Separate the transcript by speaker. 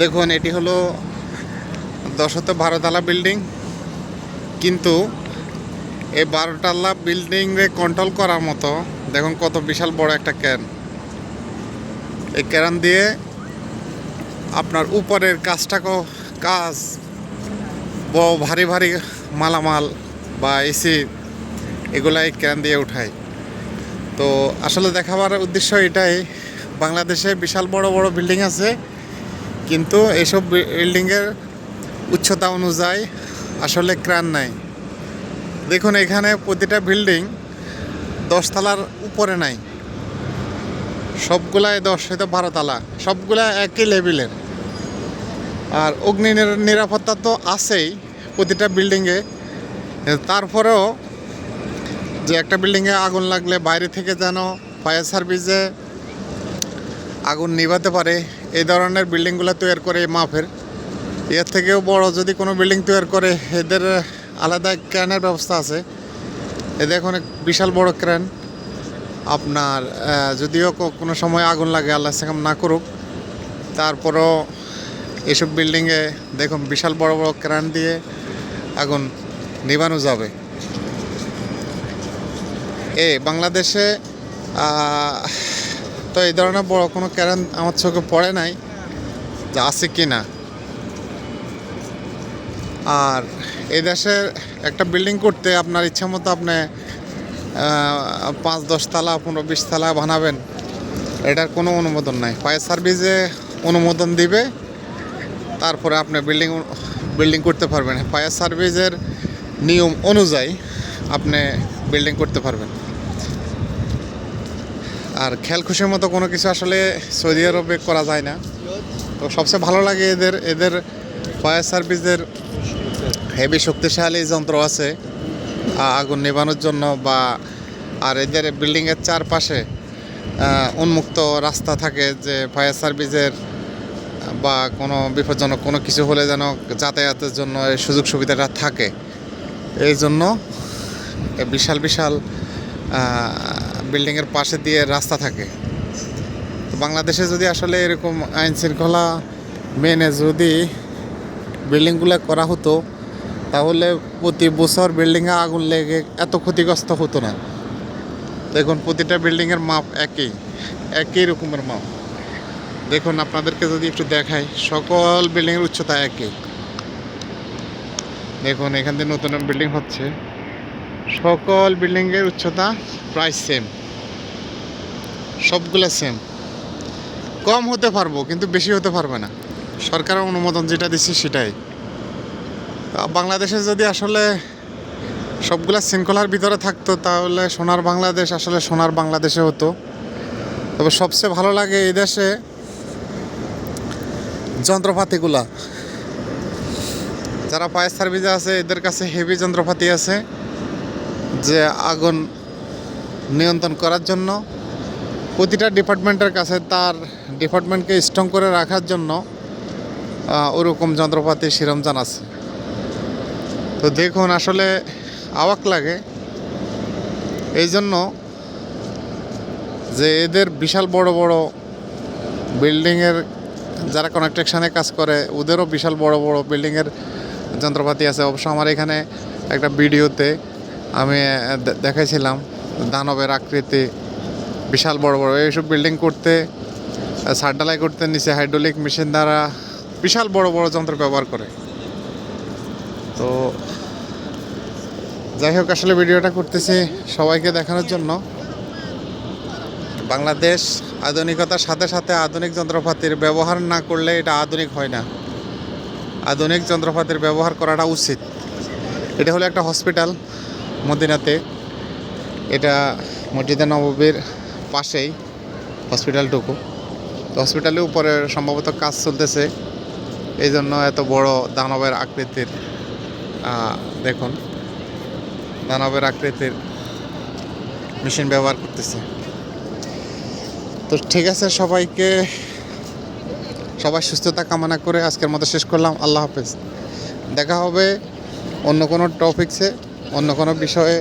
Speaker 1: দেখুন, এটি হলো দশত বারোতলা বিল্ডিং, কিন্তু এই বারোতলা বিল্ডিংয়ে কন্ট্রোল করার মতো, দেখুন কত বিশাল বড় একটা ক্যান। এই ক্যান দিয়ে আপনার উপরের কাজটাকেও কাজ বড় ভারী ভারী মালামাল বা এসি এগুলা এই ক্যান দিয়ে উঠায়। তো আসলে দেখাবার উদ্দেশ্য এটাই বাংলাদেশে বিশাল বড় বড় বিল্ডিং আছে, কিন্তু এইসব বিল্ডিংয়ের উচ্চতা অনুযায়ী আসলে ক্রান নাই। দেখুন, এখানে প্রতিটা বিল্ডিং দশতলার উপরে নাই। সবগুলাই দশ হয়তো বারোতলা সবগুলা একই লেভেলের আর অগ্নি নিরাপত্তা তো আছেই প্রতিটা বিল্ডিংয়ে তারপরেও যে একটা বিল্ডিংয়ে আগুন লাগলে বাইরে থেকে যেন ফায়ার সার্ভিসে আগুন নিভাতে পারে, এই ধরনের বিল্ডিংগুলো তৈরি করে মাপের এর থেকেও বড় যদি কোনো বিল্ডিং তৈরি করে, এদের আলাদা ক্র্যানের ব্যবস্থা আছে। এদের এখন বিশাল বড় ক্র্যান আপনার যদিও কোনো সময় আগুন লাগে, আল্লাহ সাকাম না করুক। তারপরও এসব বিল্ডিংয়ে দেখুন বিশাল বড় বড় ক্র্যান দিয়ে আগুন নিভানো যাবে। এ বাংলাদেশে তো এই ধরনের বড় কোনো ক্যারেন আমার চোখে পড়ে নাই, যা আছে কি না আর এই দেশে একটা বিল্ডিং করতে আপনার ইচ্ছা মতো আপনি পাঁচ, দশ তালা, পনেরো, বিশ তালা বানাবেন, এটার কোনো অনুমোদন নাই। ফায়ার সার্ভিসে অনুমোদন দিবে, তারপরে আপনি বিল্ডিং বিল্ডিং করতে পারবেন। ফায়ার সার্ভিসের নিয়ম অনুযায়ী আপনি বিল্ডিং করতে পারবেন। আর খেয়াল খুশির মতো কোনো কিছু আসলে সৌদি আরবে করা যায় না। তো সবচেয়ে ভালো লাগে এদের এদের ফায়ার সার্ভিসের হেভি শক্তিশালী যন্ত্র আছে আগুন নেভানোর জন্য বা, আর এদের বিল্ডিংয়ের চারপাশে উন্মুক্ত রাস্তা থাকে যে ফায়ার সার্ভিসের বা কোনো বিপজ্জনক কোনো কিছু হলে যেন যাতায়াতের জন্য এই সুযোগ সুবিধাটা থাকে। এই জন্য বিশাল বিশাল বিল্ডিংয়ের পাশে দিয়ে রাস্তা থাকে। তো বাংলাদেশে যদি আসলে এরকম আইন শৃঙ্খলা মেনে যদি বিল্ডিংগুলো করা হতো, তাহলে প্রতি বছর বিল্ডিংয়ে আগুন লেগে এত ক্ষতিগ্রস্ত হতো না। দেখুন প্রতিটা বিল্ডিংয়ের মাপ একই একই রকমের মাপ। দেখুন, আপনাদেরকে যদি একটু দেখাই, সকল বিল্ডিংয়ের উচ্চতা একই। দেখুন, এখান থেকে নতুন বিল্ডিং হচ্ছে। সকল বিল্ডিংয়ের উচ্চতা প্রায় সেম সবগুলো সেম কম হতে পারব, কিন্তু বেশি হতে পারবে না। সরকারের অনুমোদন যেটা দিচ্ছে সেটাই। বাংলাদেশে যদি আসলে সবগুলা শৃঙ্খলার ভিতরে থাকতো, তাহলে সোনার বাংলাদেশ আসলে সোনার বাংলাদেশে হতো। তবে সবচেয়ে ভালো লাগে এই দেশে যন্ত্রপাতিগুলা। যারা ফায়ার সার্ভিসে আছে, এদের কাছে হেভি যন্ত্রপাতি আছে। যে আগুন নিয়ন্ত্রণ করার জন্য প্রতিটা ডিপার্টমেন্টের কাছে তার ডিপার্টমেন্টকে স্ট্রং করে রাখার জন্য ওরকম যন্ত্রপাতি সরঞ্জাম আছে। তো দেখুন, আসলে অবাক লাগে। এই জন্য যে এদের বিশাল বড় বড় বিল্ডিংয়ের যারা কনস্ট্রাকশানে কাজ করে, ওদেরও বিশাল বড় বড় বিল্ডিংয়ের যন্ত্রপাতি আছে। অবশ্য আমার এখানে একটা ভিডিওতে আমি দেখাইছিলাম দানবের আকৃতি, বিশাল বড় বড়, এইসব বিল্ডিং করতে সার ঢালাই করতে নিচে হাইড্রোলিক মেশিন দ্বারা বিশাল বড় বড় যন্ত্র ব্যবহার করে। তো যাই হোক, আসলে ভিডিওটা করতেছি সবাইকে দেখানোর জন্য। বাংলাদেশ আধুনিকতার সাথে সাথে আধুনিক যন্ত্রপাতির ব্যবহার না করলে এটা আধুনিক হয় না। আধুনিক যন্ত্রপাতির ব্যবহার করাটা উচিত। এটা হলো একটা হসপিটাল মদিনাতে। এটা মসজিদে নববীর পাশেই হসপিটালটুকু। তো হসপিটালের উপরে সম্ভবত কাজ চলতেছে। এই জন্য এত বড় দানবের আকৃতির দেখুন, দানবের আকৃতির মেশিন ব্যবহার করতেছে। তো ঠিক আছে সবাইকে, সবাই সুস্থতা কামনা করে আজকের মতো শেষ করলাম। আল্লাহ হাফেজ। দেখা হবে অন্য কোনো টপিকসে অন্য কোনো বিষয়ে